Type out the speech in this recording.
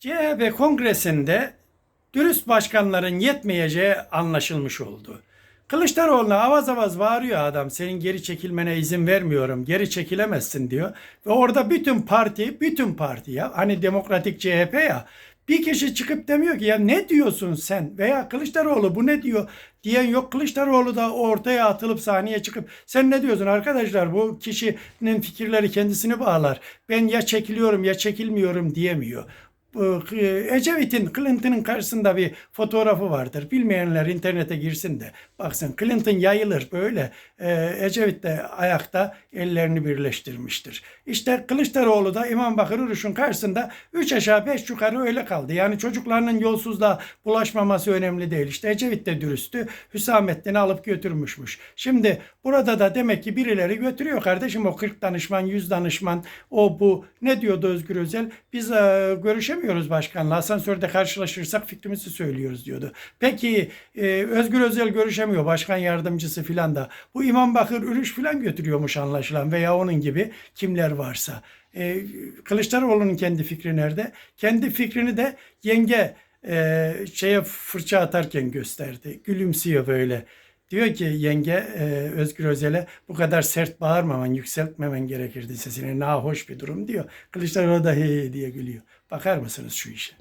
CHP kongresinde dürüst başkanların yetmeyeceği anlaşılmış oldu. Kılıçdaroğlu'na avaz avaz bağırıyor adam. Senin geri çekilmene izin vermiyorum. Geri çekilemezsin diyor. Ve orada bütün parti, bütün parti ya hani demokratik CHP ya bir kişi çıkıp demiyor ki ya ne diyorsun sen veya Kılıçdaroğlu bu ne diyor diyen yok. Kılıçdaroğlu da ortaya atılıp sahneye çıkıp sen ne diyorsun arkadaşlar bu kişinin fikirleri kendisini bağlar. Ben ya çekiliyorum ya çekilmiyorum diyemiyor. E, Ecevit'in Clinton'ın karşısında bir fotoğrafı vardır. Bilmeyenler internete girsin de baksın. Clinton yayılır böyle. E, Ecevit de ayakta ellerini birleştirmiştir. İşte Kılıçdaroğlu da İmam Bakır Uruş'un karşısında 3 aşağı 5 yukarı öyle kaldı. Yani çocuklarının yolsuzluğa bulaşmaması önemli değil. İşte Ecevit de dürüsttü. Hüsamettin'i alıp götürmüşmüş. Şimdi burada da demek ki birileri götürüyor kardeşim o 40 danışman, 100 danışman, o bu. Ne diyordu Özgür Özel? Biz e, görüşemiyoruz başkanla. Asansörde karşılaşırsak fikrimizi söylüyoruz diyordu. Peki e, Özgür Özel görüşemiyor. Başkan yardımcısı filan da. Bu İmam Bakır Ürüş filan götürüyormuş anlaşılan veya onun gibi kimler varsa. E, Kılıçdaroğlu'nun kendi fikri nerede? Kendi fikrini de yenge e, şeye fırça atarken gösterdi. Gülümsüyor böyle. Diyor ki yenge e, Özgür Özel'e bu kadar sert bağırmaman, yükseltmemen gerekirdi sesini. Nahoş bir durum diyor. Kılıçdaroğlu da hey diye gülüyor. Bakar mısınız şu işe?